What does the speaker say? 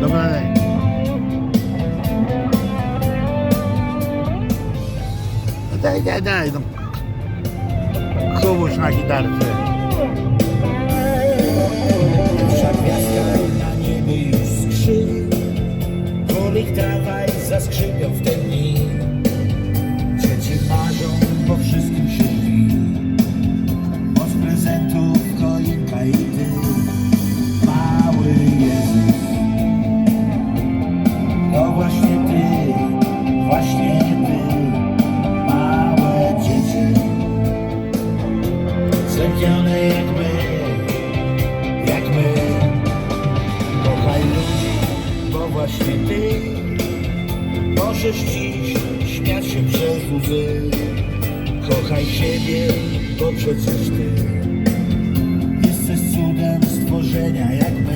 Dobra, daj. No daj, daj, daj. No. Kubuś na gitarce. Pierwsza gwiazdka na niebie już tramwaj zaskrzypiał w te dni właśnie ty Małe dzieci. Zlęknione jak my jak my. Kochaj ludzi, bo właśnie ty Możesz dziś śmiać się przez łzy. Kochaj siebie, bo przecież ty Jesteś cudem stworzenia jak